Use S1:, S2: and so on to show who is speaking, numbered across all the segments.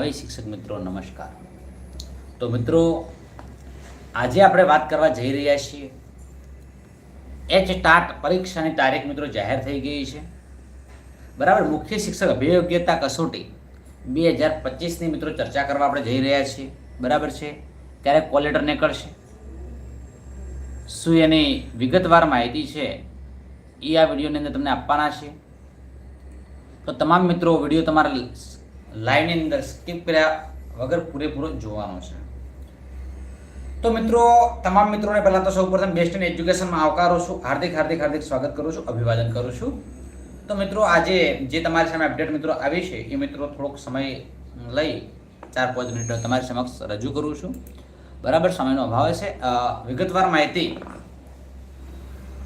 S1: ભાઈ શિક્ષક મિત્રો, નમસ્કાર. તો મિત્રો, આજે આપણે વાત કરવા જઈ રહ્યા છીએ. એચ ટાટ પરીક્ષાની તારીખ મિત્રો જાહેર થઈ ગઈ છે. બરાબર, મુખ્ય શિક્ષક અભિયોગ્યતા કસોટી બે હજાર પચીસની મિત્રો ચર્ચા કરવા આપણે જઈ રહ્યા છીએ. બરાબર છે? ત્યારે કોલેટર નીકળશે શું એની વિગતવાર માહિતી છે? એ આ વિડીયોની અંદર તમને આપવાના છે. તો તમામ મિત્રો, વીડિયો તમારા લાઈવની અંદર સ્કીપ કર્યા વગર પૂરેપૂરો જોવાનો છે. તો મિત્રો, તમામ મિત્રોને પહેલાં તો સૌપ્રથમ બેસ્ટ ઇન એજ્યુકેશનમાં આવકારો છું. હાર્દિક હાર્દિક હાર્દિક સ્વાગત કરું છું, અભિવાદન કરું છું. તો મિત્રો, આજે જે તમારી સામે અપડેટ મિત્રો આવી છે, એ મિત્રો થોડોક સમય લઈ ચાર, પાંચ મિનિટ તમારી સમક્ષ રજૂ કરું છું. બરાબર, સમયનો અભાવ છે વિગતવાર માહિતી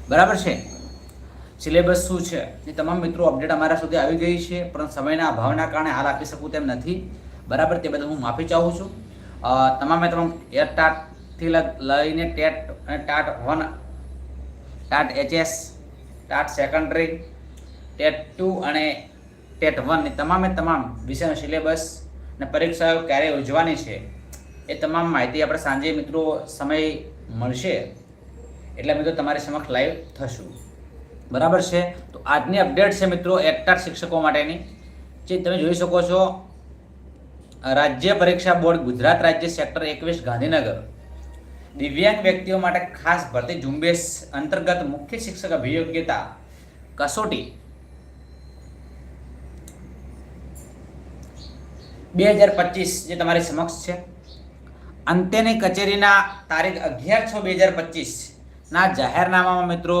S1: બરાબર છે? સિલેબસ શું છે એ તમામ મિત્રો અપડેટ અમારા સુધી આવી ગઈ છે, પણ સમયના અભાવના કારણે હાલ આપી શકું તેમ નથી. બરાબર, તે બદલ હું માફી ચાહું છું. તમામે તમામ એર ટાટથી લઈને ટેટ અને TAT one TAT HS TAT secondary TET two અને ટેટ વનની તમામે તમામ વિષયનો સિલેબસ અને પરીક્ષાઓ ક્યારે યોજવાની છે એ તમામ માહિતી આપણે સાંજે મિત્રો સમય મળશે. એટલે મિત્રો, તમારી સમક્ષ લાઈવ થશું. બરાબર છે? તો આજની અપડેટ છે મિત્રો એકટાર શિક્ષકો માટેની. જે તમે જોઈ શકો છો, રાજ્ય પરીક્ષા બોર્ડ ગુજરાત રાજ્ય સેક્ટર એકવીસ ગાંધીનગર. દિવ્યાંગ વ્યક્તિઓ માટે ખાસ ભરતી ઝુંબેશ અંતર્ગત મુખ્ય શિક્ષક અભિયોગ્યતા, કસોટી. બે હજાર પચીસ જે તમારી સમક્ષ છે. અંતેની કચેરીના તારીખ અગિયાર છ બે હજાર પચીસના જાહેરનામામાં મિત્રો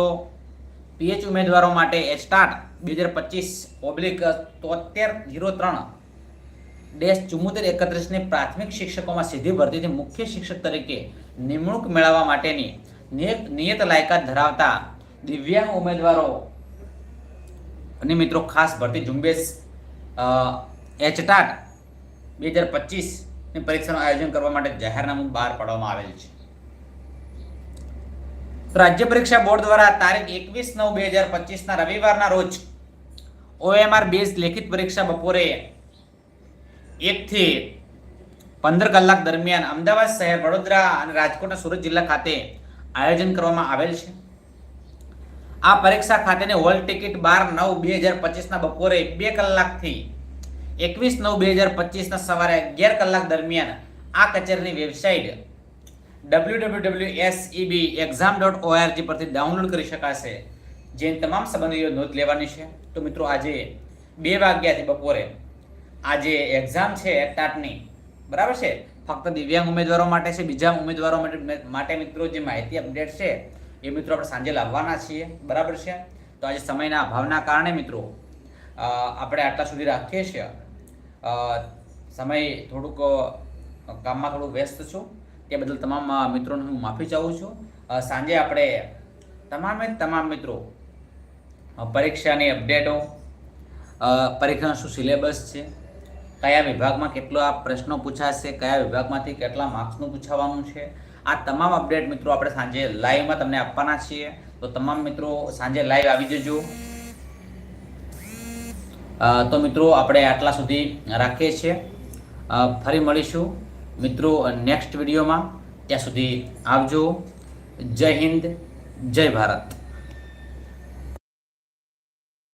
S1: પીએચ ઉમેદવારો માટે એચટાટ બે હજાર પચીસ ઓબ્લિક તોતેર જીરો ત્રણ. ડેશ ચુમ્મોતેર એકત્રીસની પ્રાથમિક શિક્ષકોમાં સીધી ભરતીથી મુખ્ય શિક્ષક તરીકે નિમણૂક મેળવવા માટેની નિયત લાયકાત ધરાવતા દિવ્યાંગ ઉમેદવારો અને મિત્રો ખાસ ભરતી ઝુંબેશ એચટાટ બે હજાર પચીસની પરીક્ષાનું આયોજન કરવા માટે જાહેરનામું બહાર પાડવામાં આવેલ છે. રાજ્ય પરીક્ષા બોર્ડ દ્વારા તારીખ એકવીસ નવ બે હજાર પચીસના રવિવારના રોજ ઓએમઆર બેઝ લેખિત પરીક્ષા બપોરે એકથી પંદર કલાક દરમિયાન અમદાવાદ શહેર વડોદરા અને રાજકોટના સુરત જિલ્લા ખાતે આયોજન કરવામાં આવેલ છે. આ પરીક્ષા ખાતેની હોલ ટિકિટ બાર નવ બે હજાર પચીસના બપોરે બે કલાકથી એકવીસ નવ બે હજાર પચીસના સવારે અગિયાર કલાક દરમિયાન આ કચેરીની website W W W SEB exam dot ORG પરથી ડાઉનલોડ કરી શકાશે. જેની તમામ સંબંધીઓ નોંધ લેવાની છે. તો મિત્રો, આજે બે વાગ્યાથી બપોરે. આજે એક્ઝામ છે ટાટની બરાબર છે? ફક્ત દિવ્યાંગ ઉમેદવારો માટે છે. બીજા ઉમેદવારો માટે મિત્રો, જે માહિતી અપડેટ છે, એ મિત્રો આપણે સાંજે લાવવાના છીએ. બરાબર છે? તો આજે સમયના અભાવના કારણે મિત્રો આપણે આટલા સુધી રાખીએ છીએ. સમય થોડુંક કામમાં થોડું વ્યસ્ત છું. તે બદલ તમામ મિત્રોને હું માફી ચાહું છું. સાંજે આપણે તમામે તમામ મિત્રો પરીક્ષાની અપડેટો પરીક્ષાનો શું સિલેબસ છે, કયા વિભાગમાં કેટલો પ્રશ્નો પૂછાશે, કયા વિભાગમાંથી કેટલા માર્ક્સનું પૂછાવાનું છે, આ તમામ અપડેટ મિત્રો આપણે સાંજે લાઈવમાં તમને આપવાના છીએ. તો તમામ મિત્રો સાંજે લાઈવ આવી જજો. તો મિત્રો આપણે આટલા સુધી રાખીએ છીએ. ફરી મળીશું. મિત્રો નેક્સ્ટ વિડીયોમાં ત્યાં સુધી આવજો. જય હિન્દ જય ભારત.